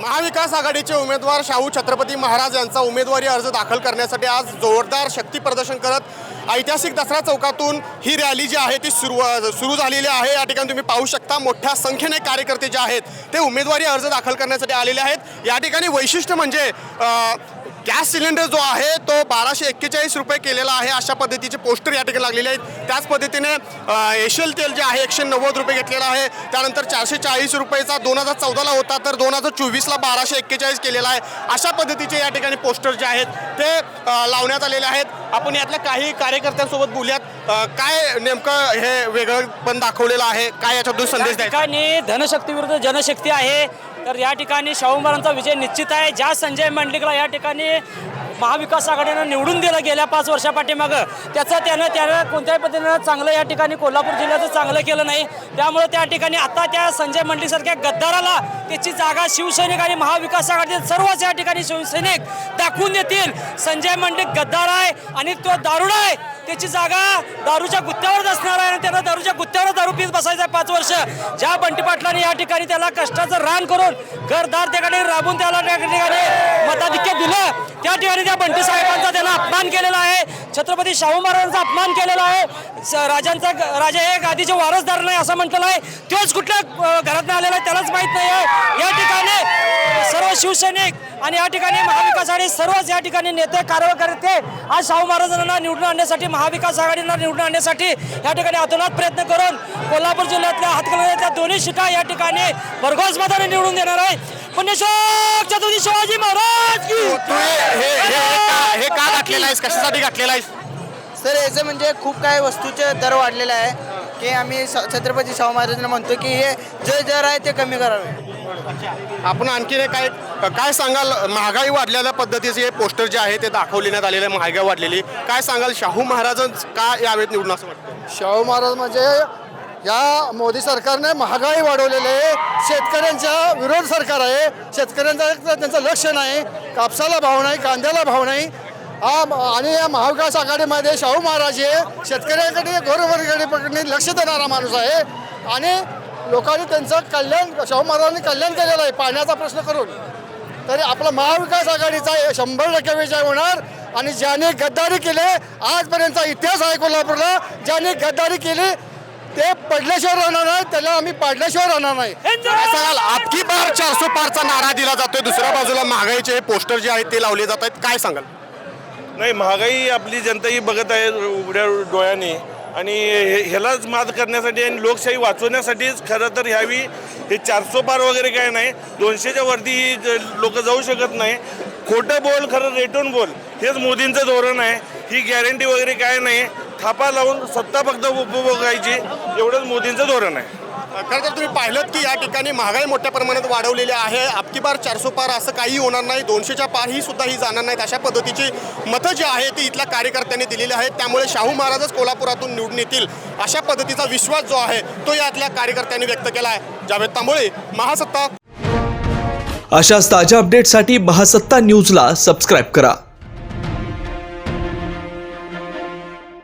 महाविकास आघाडीचे उमेदवार शाहू छत्रपती महाराज यांचा उमेदवारी अर्ज दाखल करण्यासाठी आज जोरदार शक्ती प्रदर्शन करत ऐतिहासिक दसरा चौकातून ही रॅली जी आहे ती सुरू सुरू झालेली आहे. या ठिकाणी तुम्ही पाहू शकता मोठ्या संख्येने कार्यकर्ते जे आहेत ते उमेदवारी अर्ज दाखल करण्यासाठी आलेले आहेत. या ठिकाणी वैशिष्ट्य म्हणजे गॅस सिलेंडर जो आहे तो बाराशे एक्केचाळीस रुपये केलेला आहे. अशा पद्धतीचे पोस्टर या ठिकाणी लागलेले आहेत. त्याच पद्धतीने एशियल तेल जे आहे एकशे नव्वद रुपये घेतलेलं आहे. त्यानंतर चारशे चाळीस रुपयेचा दोन हजार चौदाला होता तर दोन हजार चोवीसला बाराशे एक्केचाळीस केलेला आहे. अशा पद्धतीचे या ठिकाणी पोस्टर जे आहेत ते लावण्यात आलेले आहेत. आपण यातल्या काही कार्यकर्त्यांसोबत बोलूयात. काय नेमकं हे वेगळं पण दाखवलेलं आहे? काय याच्यातून संदेश द्यायचा? धनशक्ती विरुद्ध जनशक्ती आहे. तर या ठिकाणी शाहू महाराजांचा विजय निश्चित आहे. ज्या संजय मंडलिकला या ठिकाणी महाविकास आघाडीनं निवडून दिलं गेल्या पाच वर्षापाठीमागं त्याचं त्यानं त्यानं कोणत्याही पद्धतीनं चांगलं या ठिकाणी कोल्हापूर जिल्ह्याचं चांगलं केलं नाही. त्यामुळे त्या ठिकाणी आता त्या संजय मंडळीसारख्या गद्दाराला त्याची जागा शिवसैनिक आणि महाविकास आघाडीतील सर्वच या ठिकाणी शिवसैनिक दाखवून देतील. संजय मंडळी गद्दार आहे आणि तो दारुड आहे. त्याची जागा दारूच्या गुत्त्यावरच असणार आहे आणि त्याला दारूच्या गुत्त्यावर दारू पीत बसायचं आहे पाच वर्ष. ज्या बंटी पाटलाने या ठिकाणी त्याला कष्टाचं रान करून घरदार त्याकडे राबून त्याला त्या ठिकाणी मताधिक्य दिलं त्या ठिकाणी त्या बंटी साहेबांचा त्याला अपमान केलेला आहे. छत्रपती शाहू महाराजांचा अपमान केलेला आहे. स- राजांचा राजा हे गादीचे वारसदार नाही असं म्हटलेलं आहे. तोच कुठल्या घरात आलेला आहे त्याला माहीत नाही आहे या ठिकाणी सर्व शिवसैनिक आणि या ठिकाणी महाविकास आघाडी सर्वच या ठिकाणी नेते कार्यकर्ते आज शाहू महाराजांना निवडून आणण्यासाठी महाविकास आघाडीला निवडून आणण्यासाठी या ठिकाणी अतोनात प्रयत्न करून कोल्हापूर जिल्ह्यातल्या हातकणंगल्याच्या दोन्ही शिटा या ठिकाणी भरघोस मताने निवडून देणार आहे. पुण्यशोक छत्रपती शिवाजी महाराज की तू हे हे हे का- हे का घातलेलं आहेस? कशासाठी घातलेलं आहेस? सर याचं म्हणजे खूप काही वस्तूचे दर वाढलेला आहे. की आम्ही स- छत्रपती शाहू महाराजांना म्हणतो की हे जे दर आहे ते कमी करावे. आपण आणखी काय काय सांगाल? महागाई वाढलेल्या पद्धतीचे हे पोस्टर जे आहे ते दाखवण्यात आलेले आहे, महागाई वाढलेली. काय सांगाल? शाहू महाराज का यावेळेत निवडून असं वाटतं? शाहू महाराज म्हणजे या मोदी सरकारने महागाई वाढवलेली आहे. शेतकऱ्यांच्या विरोध सरकार आहे. शेतकऱ्यांचा त्यांचं लक्ष नाही. कापसाला भाव नाही कांद्याला भाव नाही. हा आणि या महाविकास आघाडीमध्ये शाहू महाराज हे शेतकऱ्यांकडे गोरगरिबाकडे लक्ष देणारा माणूस आहे. आणि लोकांनी त्यांचं कल्याण शाहू महाराजांनी कल्याण केलेलं आहे पाण्याचा प्रश्न करून. तरी आपला महाविकास आघाडीचा शंभर टक्के विजय होणार. आणि ज्याने गद्दारी केले आजपर्यंतचा इतिहास आहे कोल्हापूरला ज्याने गद्दारी केली ते पडल्याशिवाय राहणार नाही त्याला आम्ही पाडल्याशिवाय राहणार नाही. सांगाल आपकी बार चारसो पारचा नारा दिला जातोय दुसऱ्या बाजूला महागाईचे हे पोस्टर जे आहेत ते लावले जात आहेत काय सांगाल? नाही महागाई आपली जनता ही बघत आहे उघड्या डोळ्याने. आणि हे- ह्यालाच मात करण्यासाठी आणि लोकशाही वाचवण्यासाठीच खरं तर ह्यावी हे चारसो पार वगैरे काय नाही दोनशेच्या वरती लोक जाऊ शकत नाही. खोटं बोल खरं रेटून बोल हेच मोदींचं धोरण आहे. ही गॅरंटी वगैरे काय नाही. थापा लावून सत्ता फक्त उपभोगायची एवढंच मोदींचं धोरण आहे. खरं तर तुम्ही पाहिलं की या ठिकाणी महागाई मोठ्या प्रमाणात वाढवलेली आहे. आपकी बार चारसो पार असं काही होणार नाही. दोनशेच्या पार ही सुद्धा ही जाणार नाहीत. अशा पद्धतीची मतं जी आहे ती इथल्या कार्यकर्त्यांनी दिलेली आहेत. त्यामुळे शाहू महाराजच कोल्हापुरातून निवडून येतील अशा पद्धतीचा विश्वास जो आहे तो यातल्या कार्यकर्त्यांनी व्यक्त केला आहे. जावेद तांबोळे महासत्ता. अशाच ताज्या अपडेटसाठी महासत्ता न्यूजला सबस्क्राईब करा.